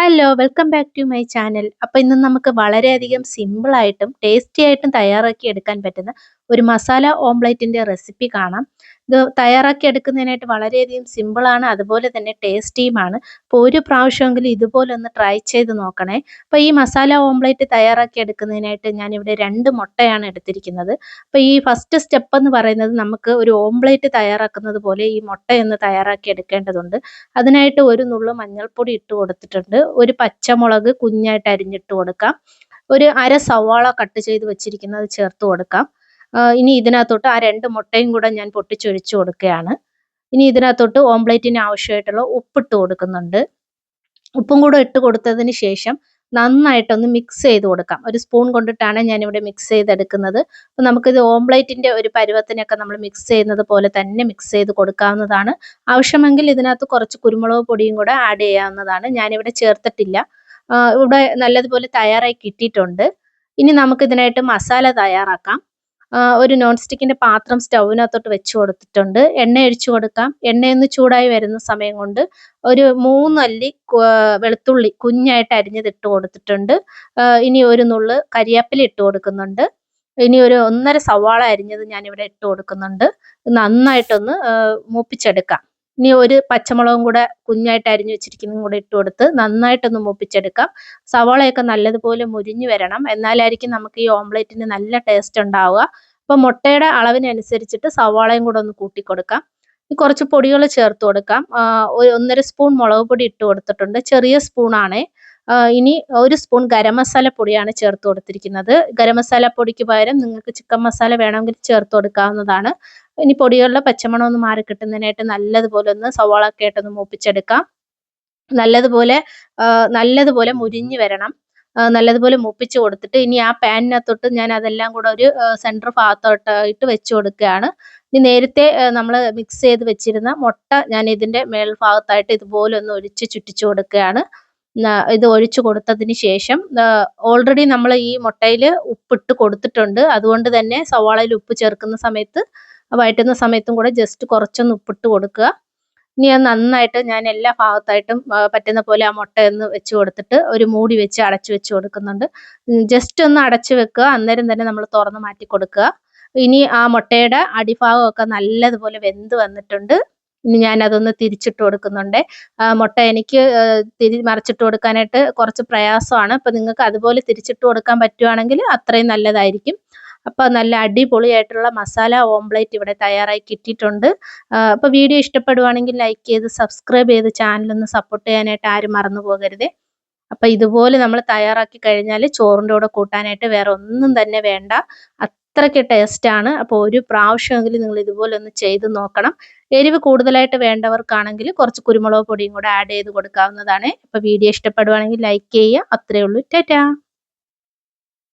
Hello welcome back to my channel അപ്പോൾ ഇന്ന് നമുക്ക് വളരെയധികം സിമ്പിളായിട്ടും ടേസ്റ്റി ആയിട്ടും തയ്യാറാക്കി എടുക്കാൻ പറ്റുന്ന ഒരു മസാല ഓംപ്ലേറ്റിന്റെ റെസിപ്പി കാണാം. ഇത് തയ്യാറാക്കി എടുക്കുന്നതിനായിട്ട് വളരെയധികം സിമ്പിളാണ് അതുപോലെ തന്നെ ടേസ്റ്റിയുമാണ് അപ്പോൾ ഒരു പ്രാവശ്യമെങ്കിലും ഇതുപോലെ ഒന്ന് ട്രൈ ചെയ്ത് നോക്കണേ. അപ്പോൾ ഈ മസാല ഓംപ്ലേറ്റ് തയ്യാറാക്കി എടുക്കുന്നതിനായിട്ട് ഞാനിവിടെ രണ്ട് മുട്ടയാണ് എടുത്തിരിക്കുന്നത്. അപ്പോൾ ഈ ഫസ്റ്റ് സ്റ്റെപ്പ് എന്ന് പറയുന്നത് നമുക്ക് ഒരു ഓംപ്ലേറ്റ് തയ്യാറാക്കുന്നത് പോലെ ഈ മുട്ടയൊന്ന് തയ്യാറാക്കി എടുക്കേണ്ടതുണ്ട്. അതിനായിട്ട് ഒരു നുള്ളു മഞ്ഞൾപ്പൊടി ഇട്ട് കൊടുത്തിട്ടുണ്ട്. ഒരു പച്ചമുളക് കുഞ്ഞായിട്ട് അരിഞ്ഞിട്ട് കൊടുക്കാം. ഒരു അര സവാള കട്ട് ചെയ്ത് വെച്ചിരിക്കുന്നത് ചേർത്ത് കൊടുക്കാം. ഇനി ഇതിനകത്തോട്ട് ആ രണ്ട് മുട്ടയും കൂടെ ഞാൻ പൊട്ടിച്ചൊഴിച്ചു കൊടുക്കുകയാണ്. ഇനി ഇതിനകത്തോട്ട് ഓംപ്ലേറ്റിന് ആവശ്യമായിട്ടുള്ള ഉപ്പിട്ട് കൊടുക്കുന്നുണ്ട്. ഉപ്പും കൂടെ ഇട്ട് കൊടുത്തതിന് ശേഷം നന്നായിട്ടൊന്ന് മിക്സ് ചെയ്ത് കൊടുക്കാം. ഒരു സ്പൂൺ കൊണ്ടിട്ടാണ് ഞാനിവിടെ മിക്സ് ചെയ്തെടുക്കുന്നത്. അപ്പം നമുക്കിത് ഓംപ്ലേറ്റിന്റെ ഒരു പരുവത്തിനൊക്കെ നമ്മൾ മിക്സ് ചെയ്യുന്നത് പോലെ തന്നെ മിക്സ് ചെയ്ത് കൊടുക്കാവുന്നതാണ്. ആവശ്യമെങ്കിൽ ഇതിനകത്ത് കുറച്ച് കുരുമുളക് പൊടിയും കൂടെ ആഡ് ചെയ്യാവുന്നതാണ്. ഞാനിവിടെ ചേർത്തിട്ടില്ല. ഇവിടെ നല്ലതുപോലെ തയ്യാറായി കിട്ടിയിട്ടുണ്ട്. ഇനി നമുക്കിതിനായിട്ട് മസാല തയ്യാറാക്കാം. ഒരു നോൺ സ്റ്റിക്കിന്റെ പാത്രം സ്റ്റൗവിനകത്തോട്ട് വെച്ച് കൊടുത്തിട്ടുണ്ട്. എണ്ണ ഒഴിച്ചു കൊടുക്കാം. എണ്ണയൊന്ന് ചൂടായി വരുന്ന സമയം കൊണ്ട് ഒരു മൂന്നല്ലി വെളുത്തുള്ളി കുഞ്ഞായിട്ട് അരിഞ്ഞത് ഇട്ട് കൊടുത്തിട്ടുണ്ട്. ഇനി ഒരു നുള്ള് കരിയാപ്പില ഇട്ട് കൊടുക്കുന്നുണ്ട്. ഇനി ഒരു ഒന്നര സവാള അരിഞ്ഞത് ഞാനിവിടെ ഇട്ട് കൊടുക്കുന്നുണ്ട്. നന്നായിട്ടൊന്ന് മൂപ്പിച്ചെടുക്കാം. ഇനി ഒരു പച്ചമുളകും കൂടെ കുഞ്ഞായിട്ട് അരിഞ്ഞു വെച്ചിരിക്കുന്നതും കൂടെ ഇട്ട് കൊടുത്ത് നന്നായിട്ടൊന്ന് മൂപ്പിച്ചെടുക്കാം. സവാളയൊക്കെ നല്ലതുപോലെ മുരിഞ്ഞു വരണം. എന്നാലായിരിക്കും നമുക്ക് ഈ ഓംലെറ്റിന് നല്ല ടേസ്റ്റ് ഉണ്ടാവുക. അപ്പോൾ മുട്ടയുടെ അളവിനനുസരിച്ചിട്ട് സവാളയും കൂടെ ഒന്ന് കൂട്ടി കൊടുക്കാം. കുറച്ച് പൊടികൾ ചേർത്ത് കൊടുക്കാം. ഒന്നര സ്പൂൺ മുളക് പൊടി ഇട്ട് കൊടുത്തിട്ടുണ്ട്. ചെറിയ സ്പൂണാണേ. ഇനി ഒരു സ്പൂൺ ഗരം മസാല പൊടിയാണ് ചേർത്ത് കൊടുത്തിരിക്കുന്നത്. ഗരം മസാല പൊടിക്ക് പകരം നിങ്ങൾക്ക് ചിക്കൻ മസാല വേണമെങ്കിൽ ചേർത്ത് കൊടുക്കാവുന്നതാണ്. ഇനി പൊടികളിലെ പച്ചമണം ഒന്ന് മാറി കിട്ടുന്നതിനായിട്ട് നല്ലതുപോലെ ഒന്ന് സവാള ഒക്കെ ആയിട്ടൊന്ന് മൂപ്പിച്ചെടുക്കാം. നല്ലതുപോലെ നല്ലതുപോലെ മുരിഞ്ഞു വരണം. നല്ലതുപോലെ മൂപ്പിച്ച് കൊടുത്തിട്ട് ഇനി ആ പാനിനകത്തോട്ട് ഞാൻ അതെല്ലാം കൂടെ ഒരു സെന്റർ ഭാഗത്തോട്ടായിട്ട് വെച്ച് കൊടുക്കുകയാണ്. ഇനി നേരത്തെ നമ്മൾ മിക്സ് ചെയ്ത് വെച്ചിരുന്ന മുട്ട ഞാൻ ഇതിന്റെ മേൽഭാഗത്തായിട്ട് ഇതുപോലെ ഒന്ന് ഒഴിച്ച് ചുറ്റിച്ചു കൊടുക്കുകയാണ്. ഇത് ഒഴിച്ചു കൊടുത്തതിന് ശേഷം ഓൾറെഡി നമ്മൾ ഈ മുട്ടയിൽ ഉപ്പിട്ട് കൊടുത്തിട്ടുണ്ട്. അതുകൊണ്ട് തന്നെ സവാളയിൽ ഉപ്പ് ചേർക്കുന്ന സമയത്ത് വഴറ്റുന്ന സമയത്തും കൂടെ ജസ്റ്റ് കുറച്ചൊന്ന് ഉപ്പിട്ട് കൊടുക്കുക. ഇനി അത് നന്നായിട്ട് ഞാൻ എല്ലാ ഭാഗത്തായിട്ടും പറ്റുന്ന പോലെ ആ മുട്ട ഒന്ന് വെച്ച് കൊടുത്തിട്ട് ഒരു മൂടി വെച്ച് അടച്ചു വെച്ച് കൊടുക്കുന്നുണ്ട്. ജസ്റ്റ് ഒന്ന് അടച്ചു വെക്കുക. അന്നേരം തന്നെ നമ്മൾ തുറന്ന് മാറ്റി കൊടുക്കുക. ഇനി ആ മുട്ടയുടെ അടിഭാഗമൊക്കെ നല്ലതുപോലെ വെന്ത് വന്നിട്ടുണ്ട്. ഇനി ഞാൻ അതൊന്ന് തിരിച്ചിട്ട് കൊടുക്കുന്നുണ്ട്. മുട്ട എനിക്ക് തിരി മറിച്ചിട്ട് കൊടുക്കാനായിട്ട് കുറച്ച് പ്രയാസമാണ്. അപ്പോൾ നിങ്ങൾക്ക് അതുപോലെ തിരിച്ചിട്ട് കൊടുക്കാൻ പറ്റുവാണെങ്കിൽ അത്രയും നല്ലതായിരിക്കും. അപ്പോൾ നല്ല അടിപൊളിയായിട്ടുള്ള മസാല ഓംപ്ലേറ്റ് ഇവിടെ തയ്യാറായി കിട്ടിയിട്ടുണ്ട്. അപ്പോൾ വീഡിയോ ഇഷ്ടപ്പെടുവാണെങ്കിൽ ലൈക്ക് ചെയ്ത് സബ്സ്ക്രൈബ് ചെയ്ത് ചാനലൊന്ന് സപ്പോർട്ട് ചെയ്യാനായിട്ട് ആരും മറന്നു പോകരുത്. അപ്പോൾ ഇതുപോലെ നമ്മൾ തയ്യാറാക്കി കഴിഞ്ഞാൽ ചോറിന്റെ കൂടെ കൂട്ടാനായിട്ട് വേറെ ഒന്നും തന്നെ വേണ്ട. അത്രയ്ക്ക് ടേസ്റ്റാണ് അപ്പോൾ ഒരു പ്രാവശ്യമെങ്കിലും നിങ്ങൾ ഇതുപോലെ ഒന്ന് ചെയ്ത് നോക്കണം. എരിവ് കൂടുതലായിട്ട് വേണ്ടവർക്കാണെങ്കിൽ കുറച്ച് കുരുമുളക് പൊടിയും കൂടെ ആഡ് ചെയ്ത് കൊടുക്കാവുന്നതാണ്. അപ്പോൾ വീഡിയോ ഇഷ്ടപ്പെടുവാണെങ്കിൽ ലൈക്ക് ചെയ്യുക. അത്രയേ ഉള്ളൂ. ടാറ്റാ.